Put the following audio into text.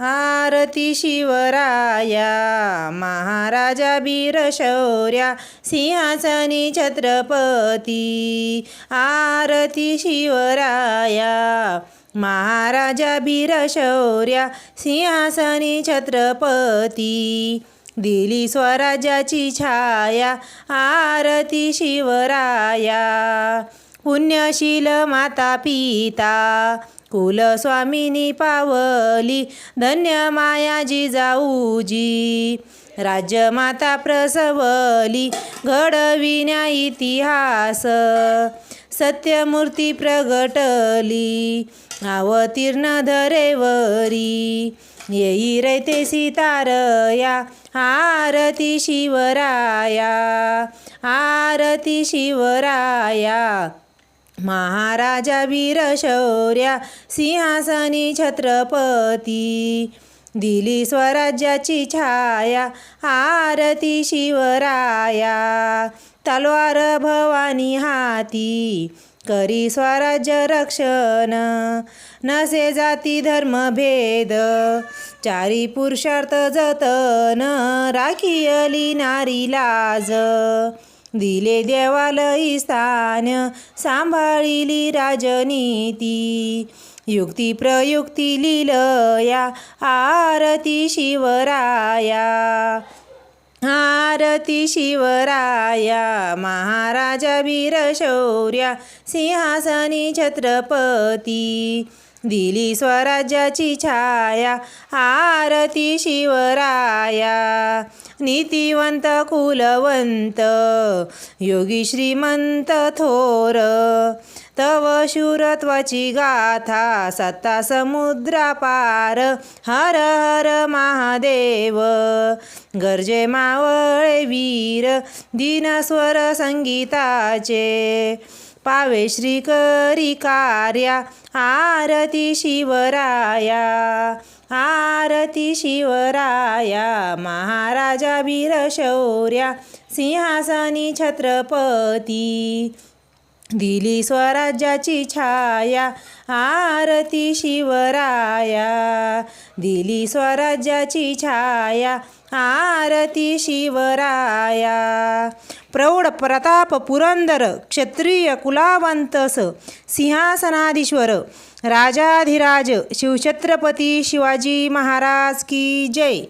आरती शिवराया महाराजा वीर शौर्या सिंहासनी छत्रपती. आरती शिवराया महाराजा वीर शौर्या सिंहासनी छत्रपती. दिली स्वराज्याची छाया आरती शिवराया. पुण्यशील माता पिता कुलस्वामिनी पावली धन्य माया जिजाऊजी राज्यमाता प्रसवली घडविण्या इतिहास सत्यमूर्ती प्रगटली अवतीर्ण धरेवरी येई रैते सीतारया आरती शिवराया आरती शिवराया. महाराजा वीर शौर्या सिंहासनी छत्रपती. दिली स्वराज्याची छाया आरती शिवराया. तलवार भवानी हाती करी स्वराज्य रक्षण. नसे जाती धर्मभेद चारी पुरुषार्थ जतन. राखी अली नारी लाज दिले देवालयी स्थान सांभाळिली राजनीती. युक्ती प्रयुक्ती लिलया आरती शिवराया. आरती शिवराया महाराजा वीर शौर्या सिंहासनी छत्रपती. दिली स्वराज्याची छाया आरती शिवराया. नीतिवंत कुलवंत योगी श्रीमंत थोर. तव शूरत्वाची गाथा सत्ता समुद्रापार हर हर महादेव. गरजे मावळे वीर दिनस्वर संगीताचे. पावे श्री करी कार्या आरती शिवराया आरती शिवराया महाराजा वीर शौर्या सिंहासनी छत्रपती। दिली स्वराज्याची छाया आरती शिवराया. दिली स्वराज्याची छाया आरती शिवराया. प्रौढ प्रताप पुरंदर क्षत्रिय कुलावंतस सिंहासनाधीश्वर राजाधिराज शिवछत्रपती शिवाजी महाराज की जय.